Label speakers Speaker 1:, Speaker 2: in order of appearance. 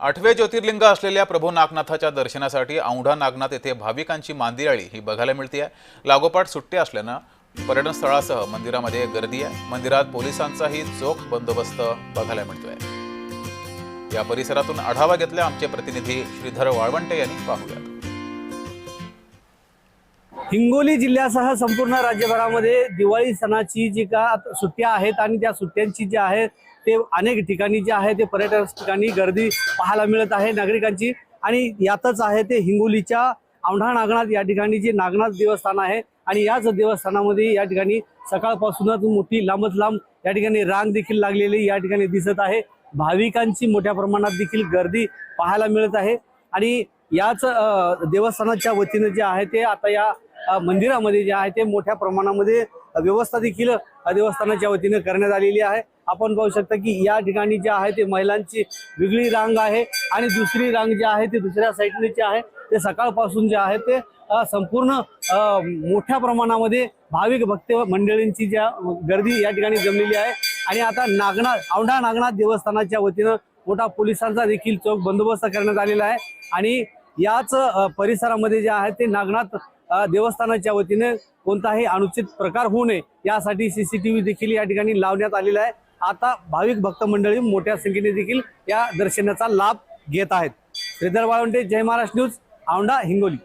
Speaker 1: आठवे ज्योतिर्लिंग असलेल्या प्रभू नागनाथाच्या दर्शनासाठी औंढा नागनाथ येथे भाविकांची मांदियाळी ही बघायला मिळते आहे लागोपाठ सुट्टी असल्यानं पर्यटन स्थळासह मंदिरामध्ये गर्दी आहे. मंदिरात पोलिसांचाही चोख बंदोबस्त बघायला मिळतोय. या परिसरातून आढावा घेतला आमचे प्रतिनिधी श्रीधर वाळवंटे यांनी पाहूयात.
Speaker 2: हिंगोली जिल्ह्यासह संपूर्ण राज्यभरामध्ये दिवाळी सणाची जी का सुट्ट्या आहेत आणि त्या सुट्ट्यांची जी आहे ते अनेक ठिकाणी जे आहे ते पर्यटन ठिकाणी गर्दी पाहायला मिळत आहे नागरिकांची. आणि यातच आहे ते हिंगोलीच्या औंढा नागनाथ या ठिकाणी जे नागनाथ देवस्थान आहे आणि याच देवस्थानामध्ये या ठिकाणी सकाळपासूनच मोठी लांबच लांब या ठिकाणी रांग देखील लागलेली या ठिकाणी दिसत आहे. भाविकांची मोठ्या प्रमाणात देखील गर्दी पाहायला मिळत आहे. आणि याच देवस्थानाच्या वतीनं जे आहे ते आता या मंदिरामध्ये जे आहे ते मोठ्या प्रमाणामध्ये व्यवस्था देखील देवस्थानाच्या वतीनं करण्यात आलेली आहे. आपण पाहू शकता की या ठिकाणी जे आहे ते महिलांची वेगळी रांग आहे आणि दुसरी रांग जी आहे ती दुसऱ्या साईडने जे आहे. ते सकाळपासून जे आहे ते संपूर्ण मोठ्या प्रमाणामध्ये भाविक भक्त मंडळींची ज्या गर्दी या ठिकाणी जमलेली आहे. आणि आता नागनाथ औंढा नागनाथ देवस्थानाच्या वतीनं मोठा पोलिसांचा देखील चोख बंदोबस्त करण्यात आलेला आहे. आणि याच परिसरामध्ये जे आहे ते नागनाथ देवस्थानाच्या वतीने कोणताही अनुचित प्रकार होऊ नये यासाठी सीसीटीव्ही देखील या ठिकाणी लावण्यात आलेला आहे. आता भाविक भक्त मंडळी मोठ्या संख्येने देखील या दर्शनाचा लाभ घेत आहेत. श्रीधर वाळवंटे जय महाराष्ट्र न्यूज औंढा हिंगोली.